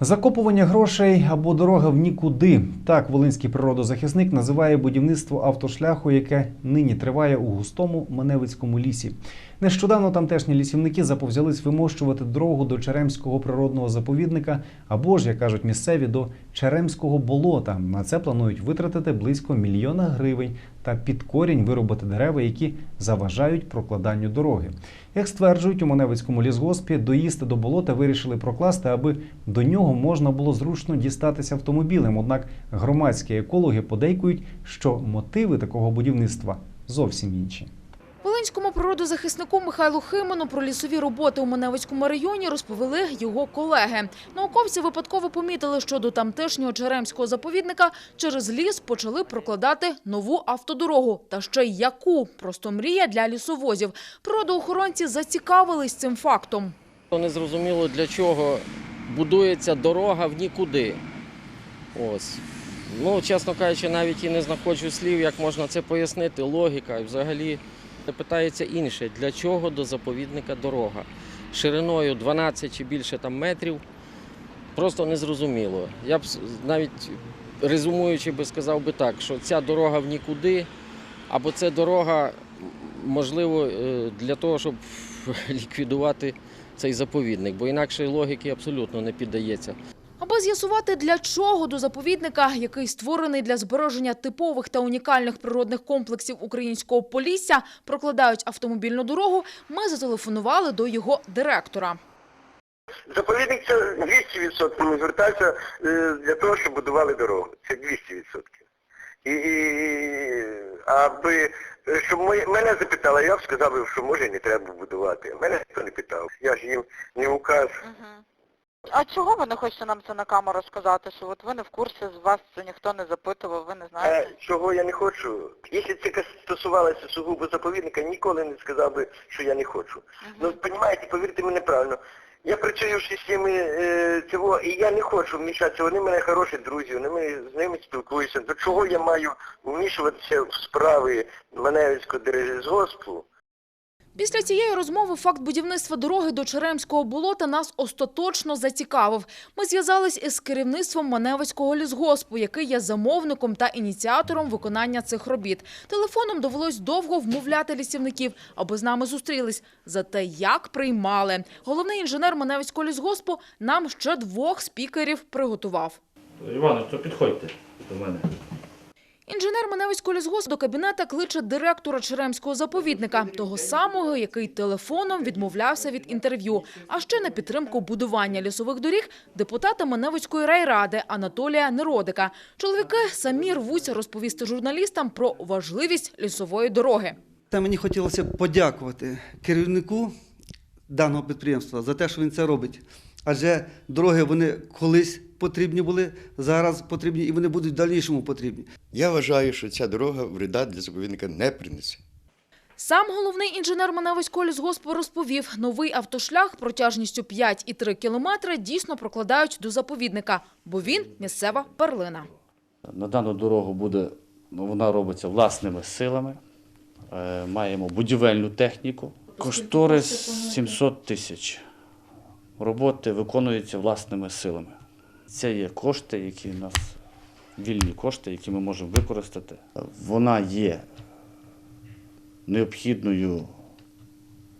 Закопування грошей або дорога в нікуди. Так волинський природозахисник називає будівництво автошляху, яке нині триває у густому Маневицькому лісі. Нещодавно тамтешні лісівники заповзялись вимощувати дорогу до Черемського природного заповідника або ж, як кажуть місцеві, до Черемського болота. На це планують витратити близько мільйона гривень та під корінь вирубати дерева, які заважають прокладанню дороги. Як стверджують у Маневицькому лісгоспі, доїзд до болота вирішили прокласти, аби до нього можна було зручно дістатися автомобілем. Однак громадські екологи подейкують, що мотиви такого будівництва зовсім інші. Волинському природозахиснику Михайлу Химану про лісові роботи у Маневицькому районі розповіли його колеги. Науковці випадково помітили, що до тамтешнього Черемського заповідника через ліс почали прокладати нову автодорогу. Та ще й яку? Просто мрія для лісовозів. Природоохоронці зацікавились цим фактом. Не зрозуміло, для чого будується дорога в нікуди. Ось. Ну, чесно кажучи, навіть і не знаходжу слів, як можна це пояснити, логіка. І взагалі питається інше, для чого до заповідника дорога? Шириною 12 чи більше там метрів. Просто незрозуміло. Я б навіть резюмуючи би сказав би так, що ця дорога в нікуди, або це дорога, можливо, е, для того, щоб ліквідувати цей заповідник, бо інакшої логіки абсолютно не піддається. Аби з'ясувати, для чого до заповідника, який створений для збереження типових та унікальних природних комплексів українського Полісся, прокладають автомобільну дорогу, ми зателефонували до його директора. Заповідник це 200% не звертався е, для того, щоб будували дорогу. Це 200%. І, і аби щоб ми- мене запитали, я б сказав, що може не треба будувати. Мене ніхто не питав. Я ж їм не указ. Мгм. А чого ви не хочете нам це на камеру сказати, що от ви не в курсі, з вас це ніхто не запитував, ви не знаєте? А чого я не хочу? Якщо це стосувалося сугубо заповідника, ніколи не сказав би, що я не хочу. Ну, розумієте, повірте мені правильно. Я працюю в системі е, цього, і я не хочу вмішатися. Вони мене хороші друзі, вони мене- з ними спілкуюся. До чого я маю вмішуватися в справи Маневицького держгоспу? Після цієї розмови факт будівництва дороги до Черемського болота нас остаточно зацікавив. Ми зв'язались із керівництвом Маневицького лісгоспу, який є замовником та ініціатором виконання цих робіт. Телефоном довелось довго вмовляти лісівників, аби з нами зустрілись. Зате як приймали. Головний інженер Маневицького лісгоспу нам ще двох спікерів приготував. Іване, то підходьте до мене. Інженер Маневицького лісгоспу до кабінета кличе директора Черемського заповідника, того самого, який телефоном відмовлявся від інтерв'ю. А ще на підтримку будування лісових доріг депутата Маневицької райради Анатолія Неродика. Чоловіки самі рвуться розповісти журналістам про важливість лісової дороги. Та мені хотілося подякувати керівнику даного підприємства за те, що він це робить. Адже дороги вони колись потрібні були, зараз потрібні і вони будуть в дальнішому потрібні. Я вважаю, що ця дорога вреда для заповідника не принесе. Сам головний інженер Маневицького лісгоспу розповів, новий автошлях протяжністю 5,3 кілометри дійсно прокладають до заповідника, бо він місцева перлина. На дану дорогу буде, ну, вона робиться власними силами. Е, Маємо будівельну техніку. Кошторис 700 тисяч. Роботи виконуються власними силами. Це є кошти, які у нас вільні кошти, які ми можемо використати. Вона є необхідною,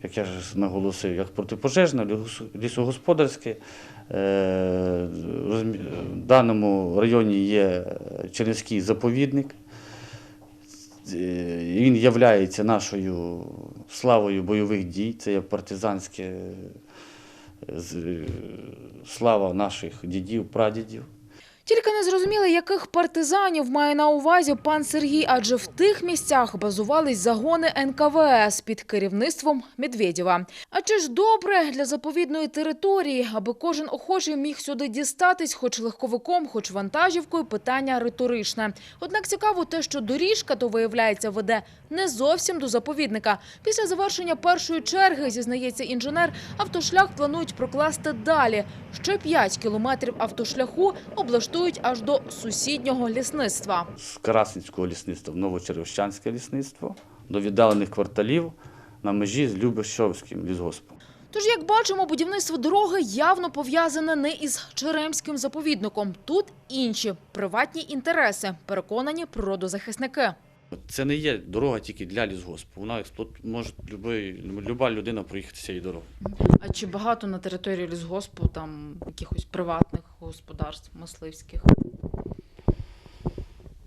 як я ж наголосив, як протипожежна, лісогосподарське. Е, В даному районі є Чернівський заповідник. Е, Він є нашою славою бойових дій. Це є партизанське слава наших дідів, прадідів. Тільки не зрозуміли, яких партизанів має на увазі пан Сергій, адже в тих місцях базувались загони НКВС під керівництвом Медведєва. А чи ж добре для заповідної території, аби кожен охочий міг сюди дістатись, хоч легковиком, хоч вантажівкою, питання риторичне. Однак цікаво те, що доріжка, то виявляється, веде не зовсім до заповідника. Після завершення першої черги, зізнається інженер, автошлях планують прокласти далі. Ще 5 кілометрів автошляху облаштують аж до сусіднього лісництва. з Карасницького лісництва в Новочеревщанське лісництво до віддалених кварталів на межі з Любешовським лісгоспом. Тож, як бачимо, будівництво дороги явно пов'язане не із Черемським заповідником. Тут інші приватні інтереси, переконані природозахисники. Це не є дорога тільки для лісгоспу. Вона експлуат... може люба людина проїхати цією дорогою. А чи багато на території лісгоспу там якихось приватних господарств мисливських?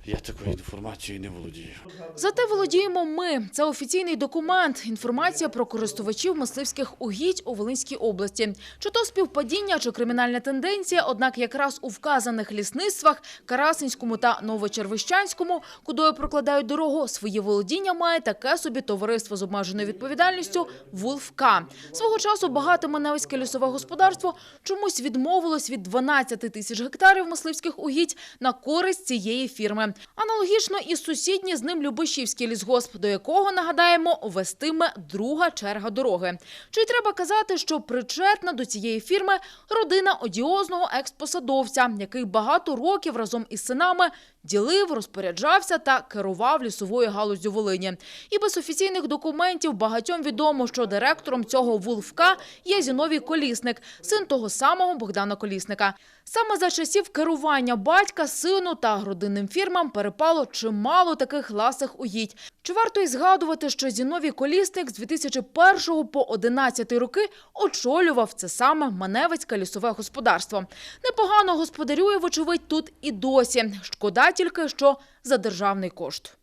Я такою інформацією не володію. Зате володіємо ми. Це офіційний документ. Інформація про користувачів мисливських угідь у Волинській області. Чи то співпадіння, чи кримінальна тенденція, однак якраз у вказаних лісництвах Карасинському та Новочервищанському, кудою прокладають дорогу, свої володіння має таке собі товариство з обмеженою відповідальністю «Вулфка». Свого часу багате Маневське лісове господарство чомусь відмовилось від 12 тисяч гектарів мисливських угідь на користь цієї фірми. Аналогічно і сусідній з ним Любишівський лісгосп, до якого, нагадаємо, вестиме друга черга дороги. Чи треба казати, що причетна до цієї фірми родина одіозного експосадовця, який багато років разом із синами ділив, розпоряджався та керував лісовою галуззю Волині. І без офіційних документів багатьом відомо, що директором цього вулфка є Зіновій Колісник, син того самого Богдана Колісника. Саме за часів керування батька, сину та родинним фірмам перепало чимало таких ласих угідь. Чи варто й згадувати, що Зіновій Колісник з 2001 по 11 роки очолював це саме Маневицьке лісове господарство. Непогано господарює, вочевидь, тут і досі. Шкода тільки, що за державний кошт.